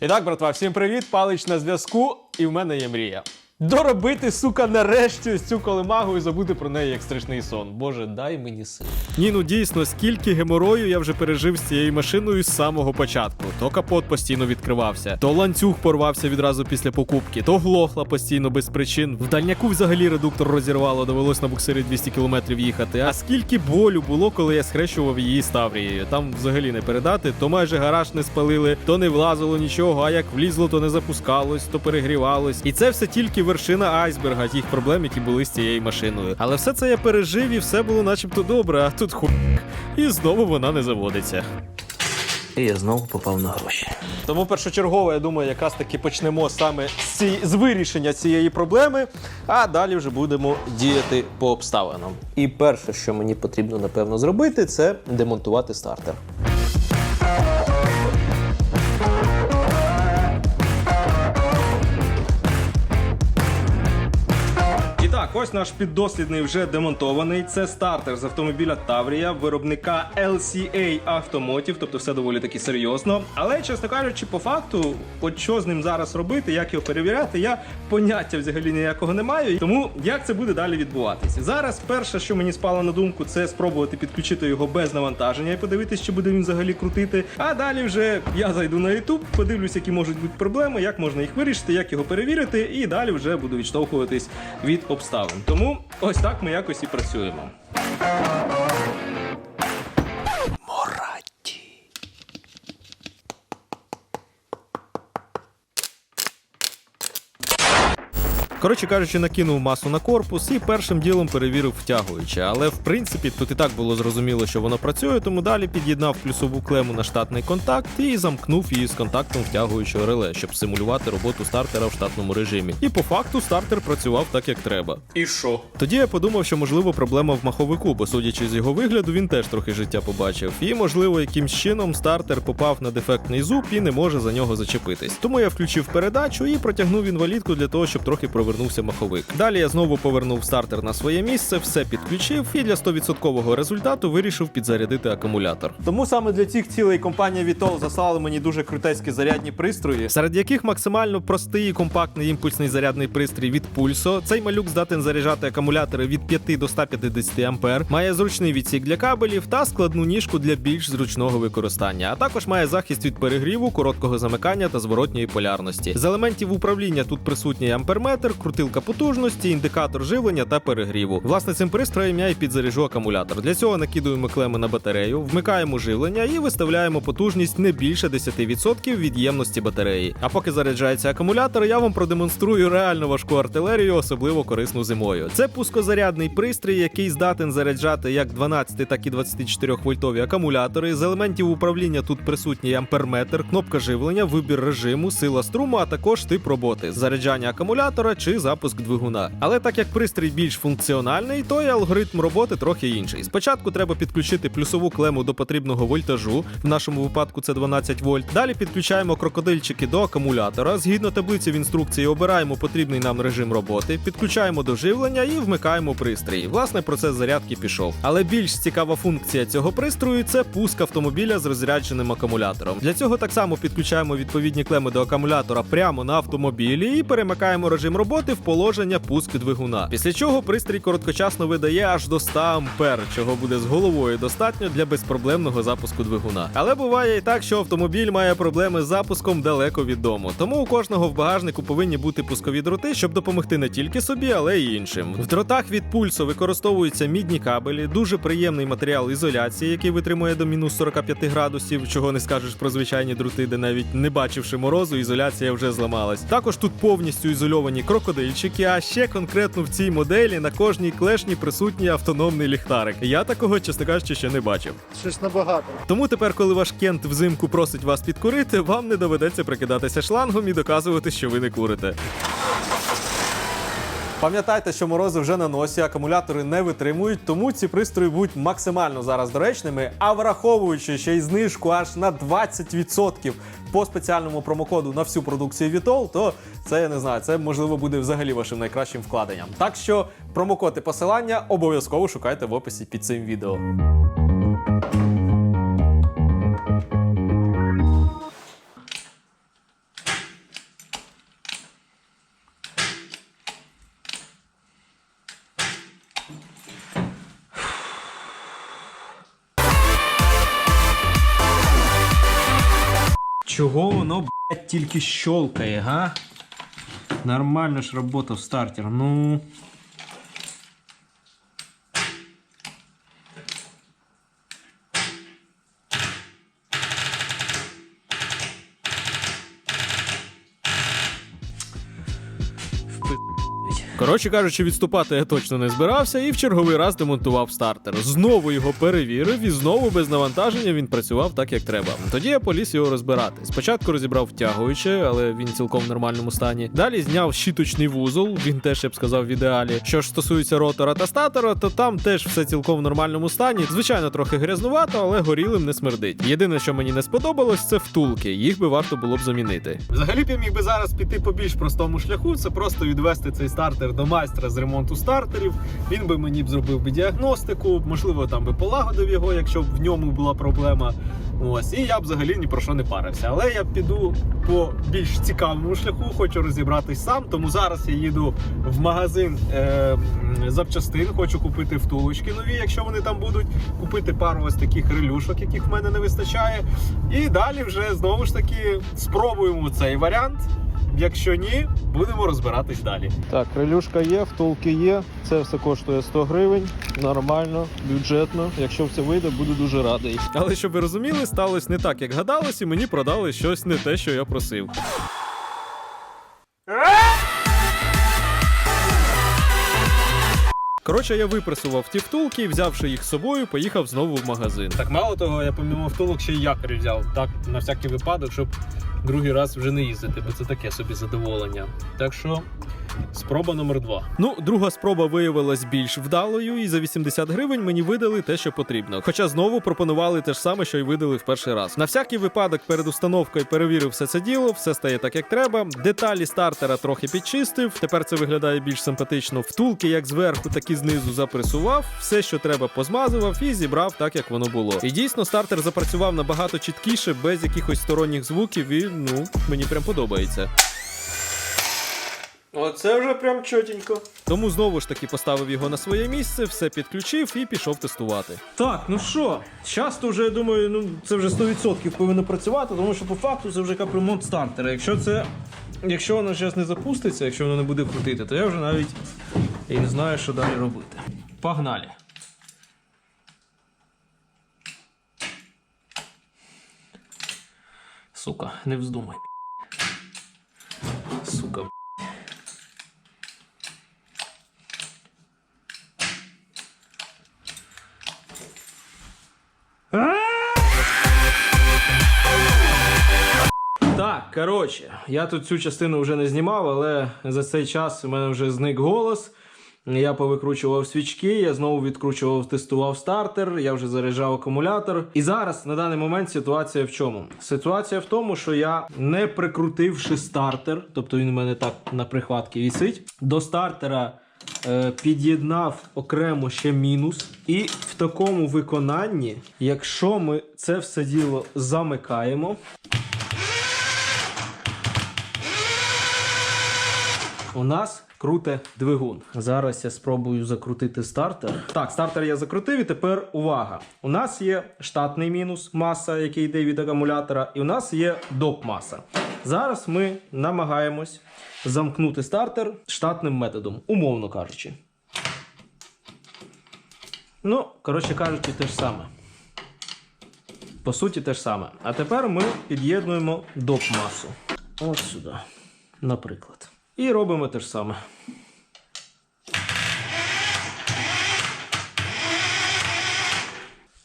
І так, братва, всім привіт! Палич на зв'язку, і в мене є мрія. Доробити, сука, нарешті цю колемагу і забути про неї як страшний сон. Боже, дай мені сил. Ні, ну дійсно, скільки геморою я вже пережив з цією машиною з самого початку. То капот постійно відкривався, то ланцюг порвався відразу після покупки, то глохла постійно без причин. В дальняку взагалі редуктор розірвало, довелось на буксирі 200 км їхати. А скільки болю було, коли я схрещував її з Таврією. Там взагалі не передати, то майже гараж не спалили, то не влазило нічого, а як влізло, то не запускалось, то перегрівалось. І це все тільки вершина айсберга тих проблем, які були з цією машиною. Але все це я пережив і все було начебто добре, а тут хуй. І знову вона не заводиться. І я знову попав на гроші. Тому першочергово, я думаю, якраз таки почнемо саме з, ці... з вирішення цієї проблеми, а далі вже будемо діяти по обставинам. І перше, що мені потрібно напевно зробити, це демонтувати стартер. Так, ось наш піддослідний вже демонтований. Це стартер з автомобіля Таврія, виробника LCA Automotive, тобто все доволі таки серйозно. Але, чесно кажучи, по факту, от що з ним зараз робити, як його перевіряти, я поняття взагалі ніякого не маю. Тому як це буде далі відбуватися? Зараз перше, що мені спало на думку, це спробувати підключити його без навантаження і подивитися, чи буде він взагалі крутити. А далі вже я зайду на YouTube, подивлюсь, які можуть бути проблеми, як можна їх вирішити, як його перевірити, і далі вже буду відштовхуватись від обставин. Тому ось так ми якось і працюємо. Коротше кажучи, накинув масу на корпус і першим ділом перевірив втягуюче. Але в принципі тут і так було зрозуміло, що воно працює, тому далі під'єднав плюсову клему на штатний контакт і замкнув її з контактом втягуючого реле, щоб симулювати роботу стартера в штатному режимі. І по факту стартер працював так, як треба. І що? Тоді я подумав, що можливо проблема в маховику, бо судячи з його вигляду, він теж трохи життя побачив. І можливо, якимсь чином стартер попав на дефектний зуб і не може за нього зачепитись. Тому я включив передачу і протягнув інвалідку для того, щоб трохи провернувся маховик. Далі я знову повернув стартер на своє місце, все підключив і для 100% результату вирішив підзарядити акумулятор. Тому саме для цих цілей компанія Vitol заслала мені дуже крутецькі зарядні пристрої, серед яких максимально простий і компактний імпульсний зарядний пристрій від Pulso. Цей малюк здатен заряджати акумулятори від 5 до 150 ампер, має зручний відсік для кабелів та складну ніжку для більш зручного використання. А також має захист від перегріву, короткого замикання та зворотньої полярності. З елементів управління тут присутній амперметр, крутилка потужності, індикатор живлення та перегріву. Власне, цим пристроєм я і підзаряджу акумулятор. Для цього накидуємо клеми на батарею, вмикаємо живлення і виставляємо потужність не більше 10% від ємності батареї. А поки заряджається акумулятор, я вам продемонструю реально важку артилерію, особливо корисну зимою. Це пускозарядний пристрій, який здатен заряджати як 12, так і 24 вольтові акумулятори. З елементів управління тут присутній амперметр, кнопка живлення, вибір режиму, сила струму, а також тип роботи, заряджання акумулятора чи запуск двигуна. Але так як пристрій більш функціональний, то і алгоритм роботи трохи інший. Спочатку треба підключити плюсову клему до потрібного вольтажу, в нашому випадку це 12 вольт. Далі підключаємо крокодильчики до акумулятора. Згідно таблиці в інструкції обираємо потрібний нам режим роботи, підключаємо до живлення і вмикаємо пристрій. Власне, процес зарядки пішов. Але більш цікава функція цього пристрою це пуск автомобіля з розрядженим акумулятором. Для цього так само підключаємо відповідні клеми до акумулятора прямо на автомобілі і перемикаємо режим роботи в положення пуск двигуна. Після чого пристрій короткочасно видає аж до 100 ампер, чого буде з головою достатньо для безпроблемного запуску двигуна. Але буває і так, що автомобіль має проблеми з запуском далеко від дому. Тому у кожного в багажнику повинні бути пускові дроти, щоб допомогти не тільки собі, але й іншим. В дротах від пульсу використовуються мідні кабелі, дуже приємний матеріал ізоляції, який витримує до мінус 45 градусів, чого не скажеш про звичайні дроти, де навіть не бачивши морозу, ізоляція вже зламалась. Також тут повністю ізольовані крокодильчики, а ще конкретно в цій моделі на кожній клешні присутній автономний ліхтарик. Я такого, чесно кажучи, ще не бачив. Щось набагато. Тому тепер, коли ваш кент взимку просить вас підкурити, вам не доведеться прикидатися шлангом і доказувати, що ви не курите. Пам'ятайте, що морози вже на носі, акумулятори не витримують, тому ці пристрої будуть максимально зараз доречними. А враховуючи ще й знижку аж на 20% по спеціальному промокоду на всю продукцію Vitol, то це я не знаю, це можливо буде взагалі вашим найкращим вкладенням. Так що промокод і посилання обов'язково шукайте в описі під цим відео. Чого воно, блядь, тільки щолкає, га? Нормально ж работав стартер. Ну. Коротше кажучи, відступати я точно не збирався і в черговий раз демонтував стартер. Знову його перевірив, і знову без навантаження він працював так, як треба. Тоді я поліз його розбирати. Спочатку розібрав втягуюче, але він цілком в нормальному стані. Далі зняв щіточний вузол, він теж я б сказав в ідеалі. Що ж стосується ротора та статора, то там теж все цілком в нормальному стані. Звичайно, трохи грязнувато, але горілим не смердить. Єдине, що мені не сподобалось, це втулки. Їх би варто було б замінити. Взагалі б я міг би зараз піти по більш простому шляху. Це просто відвести цей стартер до майстра з ремонту стартерів. Він би мені б зробив би діагностику, можливо, там би полагодив його, якщо б в ньому була проблема. Ось, і я б взагалі ні про що не парився. Але я піду по більш цікавому шляху, хочу розібратись сам. Тому зараз я їду в магазин е, запчастин, хочу купити втулочки нові, якщо вони там будуть, купити пару ось таких релюшок, яких в мене не вистачає. І далі вже знову ж таки спробуємо цей варіант. Якщо ні, будемо розбиратись далі. Так, релюшка є, втулки є. Це все коштує 100 гривень. Нормально, бюджетно. Якщо все вийде, буду дуже радий. Але щоб ви розуміли, сталося не так, як гадалось, і мені продали щось не те, що я просив. Коротше, я випресував ті втулки, і, взявши їх з собою, поїхав знову в магазин. Так мало того, я помимо втулок ще й якорі взяв. Так, на всякий випадок, щоб другий раз вже не їздити, бо це таке собі задоволення. Так що. Спроба номер два. Ну, друга спроба виявилась більш вдалою, і за 80 гривень мені видали те, що потрібно. Хоча знову пропонували те ж саме, що й видали в перший раз. На всякий випадок перед установкою перевірив все це діло, все стає так, як треба. Деталі стартера трохи підчистив. Тепер це виглядає більш симпатично. Втулки як зверху, так і знизу запресував. Все, що треба, позмазував і зібрав так, як воно було. І дійсно стартер запрацював набагато чіткіше, без якихось сторонніх звуків. І ну мені прям подобається. Оце вже прям чотенько. Тому знову ж таки поставив його на своє місце, все підключив і пішов тестувати. Так, ну що, зараз то вже я думаю, ну це вже 100% повинно працювати, тому що по факту це вже капремонт стартера. Якщо це. Якщо воно зараз не запуститься, якщо воно не буде крутити, то я вже навіть і не знаю, що далі робити. Погнали. Сука, не вздумай. Сука. Так, коротше, я тут цю частину вже не знімав, але за цей час у мене вже зник голос. Я повикручував свічки, я знову відкручував, тестував стартер, я вже заряджав акумулятор. І зараз на даний момент ситуація в чому? Ситуація в тому, що я не прикрутивши стартер, тобто він у мене так на прихватці вісить, до стартера е, під'єднав окремо ще мінус. І в такому виконанні, якщо ми це все діло замикаємо. У нас круте двигун. Зараз я спробую закрутити стартер. Так, стартер я закрутив, і тепер увага. У нас є штатний мінус маса, який йде від акумулятора, і у нас є доп маса. Зараз ми намагаємось замкнути стартер штатним методом, умовно кажучи. Ну, коротше кажучи, те ж саме. По суті, те ж саме. А тепер ми під'єднуємо доп масу. Ось сюди, наприклад. І робимо те ж саме.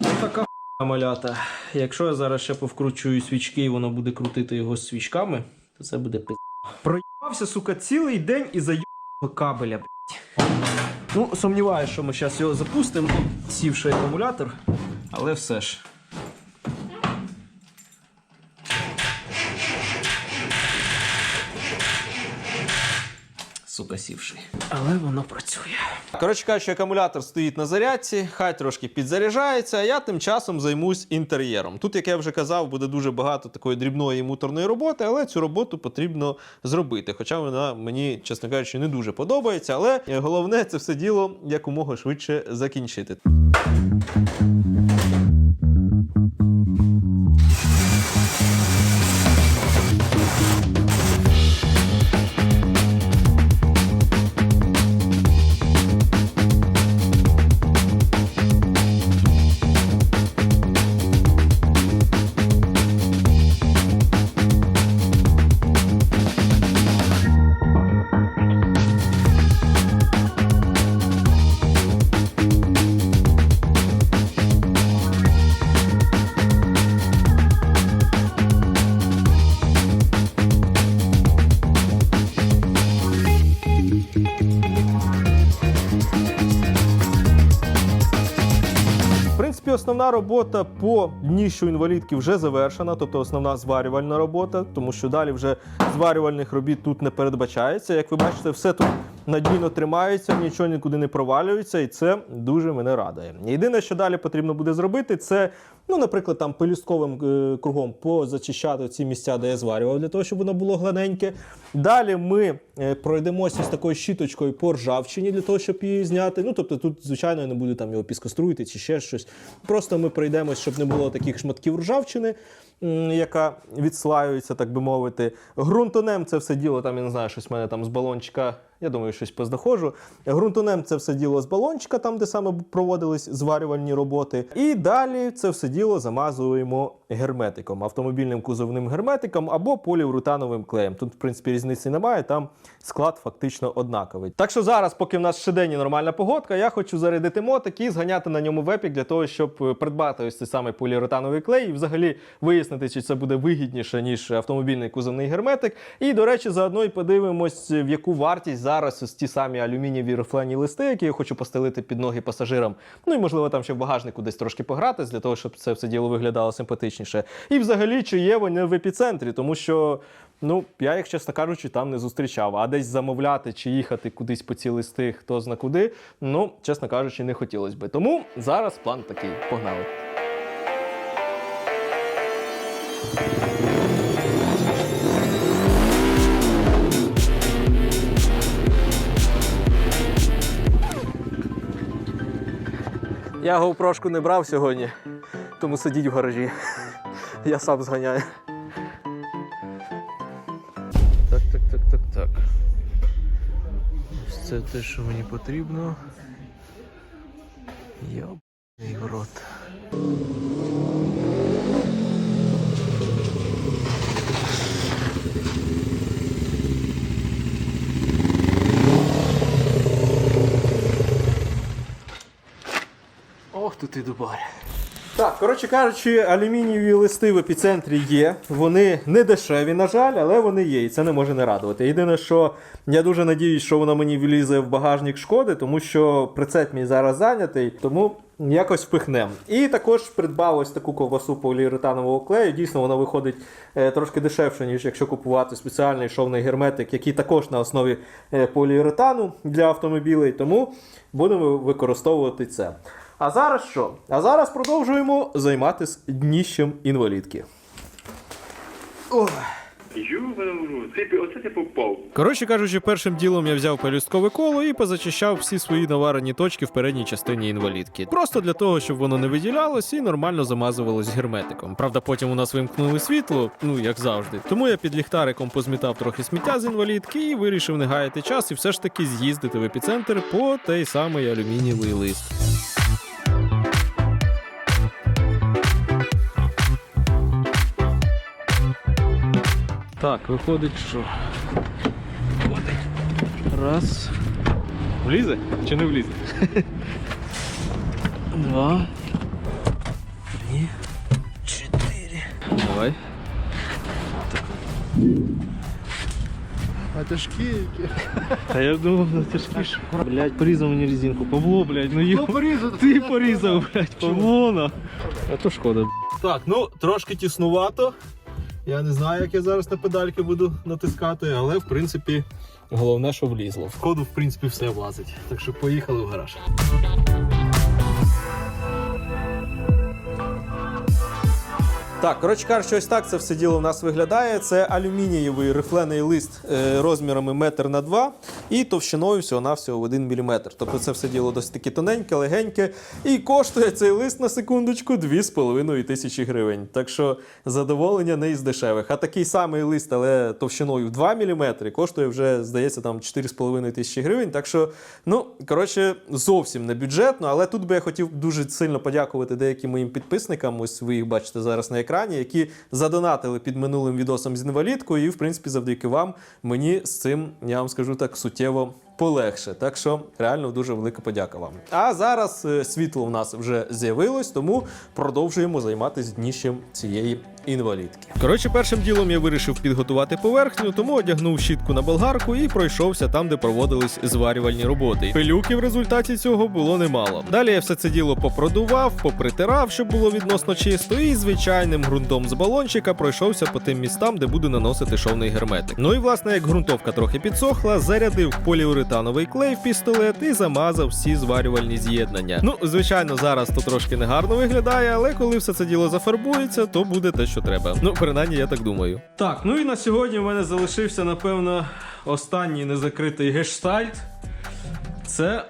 Ось така малята. Якщо я зараз ще повкручую свічки і воно буде крутити його з свічками, то це буде пи. Проїбався, сука, цілий день і заїбав кабеля, блядь. Ну, сумніваюся, що ми зараз його запустимо, сівши акумулятор, але все ж. Сука, сівший. Але воно працює. Коротше кажучи, акумулятор стоїть на зарядці, хай трошки підзаряджається, а я тим часом займусь інтер'єром. Тут, як я вже казав, буде дуже багато такої дрібної муторної роботи, але цю роботу потрібно зробити. Хоча вона мені, чесно кажучи, не дуже подобається. Але головне це все діло якомога швидше закінчити. Основна робота по дніщу інвалідки вже завершена, тобто основна зварювальна робота, тому що далі вже зварювальних робіт тут не передбачається. Як ви бачите, все тут надійно тримається, нічого нікуди не провалюється, і це дуже мене радує. Єдине, що далі потрібно буде зробити, це, ну, наприклад, там пелюстковим е, кругом позачищати ці місця, де я зварював, для того, щоб воно було гладеньке. Далі ми е, пройдемося з такою щіточкою по ржавчині для того, щоб її зняти. Ну, тобто тут, звичайно, я не буду там його піскоструїти чи ще щось. Просто ми пройдемось, щоб не було таких шматків ржавчини, яка відслаюється, так би мовити. Грунтонем це все діло, там я не знаю, щось в мене там з балончика. Я думаю, щось поздоходжу. Грунтонем це все діло з балончика, там де саме проводились зварювальні роботи. І далі це все діло замазуємо герметиком, автомобільним кузовним герметиком або поліуретановим клеєм. Тут, в принципі, різниці немає. Там склад фактично однаковий. Так що зараз, поки в нас ще день нормальна погодка, я хочу зарядити мотик і зганяти на ньому в епік для того, щоб придбати ось цей самий поліуретановий клей і взагалі вияснити, чи це буде вигідніше, ніж автомобільний кузовний герметик. І, до речі, заодно і подивимось, в яку вартість зараз ось ті самі алюмінієві рифлені листи, які я хочу постелити під ноги пасажирам. Ну і можливо там ще в багажнику десь трошки погратись, для того, щоб це все діло виглядало симпатичніше. І взагалі, чи є вони в епіцентрі, тому що. Ну, я їх, чесно кажучи, там не зустрічав. А десь замовляти чи їхати кудись по ці листи, хто зна куди, ну, чесно кажучи, не хотілося би. Тому зараз план такий. Погнали. Я GoPro не брав сьогодні, тому сидіть в гаражі. Я сам зганяю. Так, так, так, так, так. Ось Це те, що мені потрібно. Йоб... рот. Ох, тут і дубарь. Так, коротше кажучи, алюмінієві листи в епіцентрі є. Вони не дешеві, на жаль, але вони є, і це не може не радувати. Єдине, що я дуже надіюсь, що воно мені влізе в багажник шкоди, тому що прицеп мій зараз зайнятий, тому якось впихнем. І також придбав ось таку ковбасу поліуретанового клею. Дійсно, вона виходить е, трошки дешевше, ніж якщо купувати спеціальний шовний герметик, який також на основі е, поліуретану для автомобілей. Тому будемо використовувати це. А зараз що? А зараз продовжуємо займатися дніщем інвалідки. Ю, ти, оце ти попав. Коротше кажучи, першим ділом я взяв пелюсткове коло і позачищав всі свої наварені точки в передній частині інвалідки. Просто для того, щоб воно не виділялось і нормально замазувалось герметиком. Правда, потім у нас вимкнули світло, ну як завжди. Тому я під ліхтариком позмітав трохи сміття з інвалідки і вирішив не гаяти час і все ж таки з'їздити в епіцентр по той самий алюмінієвий лист. Так, виходить, що. Виходить. Раз. Влізе чи не влізе? Два. Три. Чотири. Давай. А тяжкі які. Та я думав, на тяжкіше. Блять, порізав мені резинку. Павло, блядь, ну йо. порізати. Ти порізав, блядь, Павлона. А то шкода. Так, ну трошки тіснувато. Я не знаю, як я зараз на педальки буду натискати, але в принципі головне, що влізло. В ходу, в принципі, все влазить. Так що поїхали в гараж. Так, коротше кажучи, ось так це все діло у нас виглядає. Це алюмінієвий рифлений лист е, розмірами метр на 2 і товщиною всього-навсього в 1 мм. Тобто це все діло досить таки тоненьке, легеньке. І коштує цей лист на секундочку 2,5 тисячі гривень. Так що задоволення не із дешевих. А такий самий лист, але товщиною в 2 мм, коштує вже, здається, там 4,5 тисячі гривень. Так що, ну, коротше, зовсім не бюджетно, але тут би я хотів дуже сильно подякувати деяким моїм підписникам. Ось ви їх бачите зараз на екрані, які задонатили під минулим відосом з інвалідкою. І, в принципі, завдяки вам мені з цим, я вам скажу так, суттєво. Полегше, так що реально дуже велика подяка вам. А зараз е, світло в нас вже з'явилось, тому продовжуємо займатися дніщем цієї інвалідки. Коротше, першим ділом я вирішив підготувати поверхню, тому одягнув щітку на болгарку і пройшовся там, де проводились зварювальні роботи. Пилюки в результаті цього було немало. Далі я все це діло попродував, попритирав, щоб було відносно чисто, і звичайним ґрунтом з балончика пройшовся по тим містам, де буду наносити шовний герметик. Ну і власне, як ґрунтовка трохи підсохла, зарядив поліуретановий клей в пістолет і замазав всі зварювальні з'єднання. Ну, звичайно, зараз то трошки негарно виглядає, але коли все це діло зафарбується, то буде те, що треба. Ну, принаймні, я так думаю. Так, ну і на сьогодні в мене залишився, напевно, останній незакритий гештальт. Це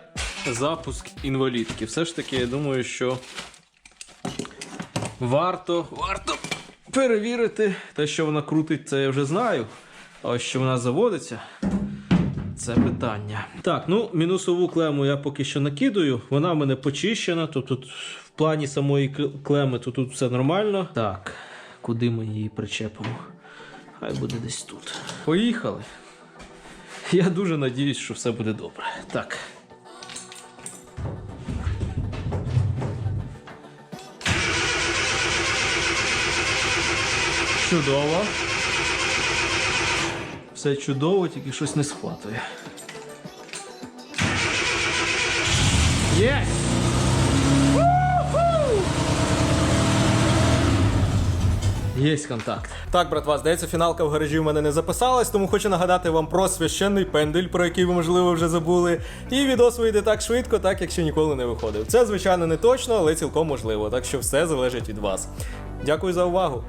запуск інвалідки. Все ж таки, я думаю, що варто, варто перевірити те, що вона крутить, це я вже знаю. А ось що вона заводиться. Це питання. Так, ну мінусову клему я поки що накидаю. Вона в мене почищена. Тобто тут в плані самої клеми то тут все нормально. Так, куди ми її причепимо? Хай буде десь тут. Поїхали. Я дуже надіюсь, що все буде добре. Так. Чудово. Все чудово, тільки щось не схватує. Є! Є контакт. Так, братва, здається, фіналка в гаражі в мене не записалась, тому хочу нагадати вам про священний пендель, про який ви, можливо, вже забули. І відос вийде так швидко, так як ще ніколи не виходив. Це, звичайно, не точно, але цілком можливо, так що все залежить від вас. Дякую за увагу.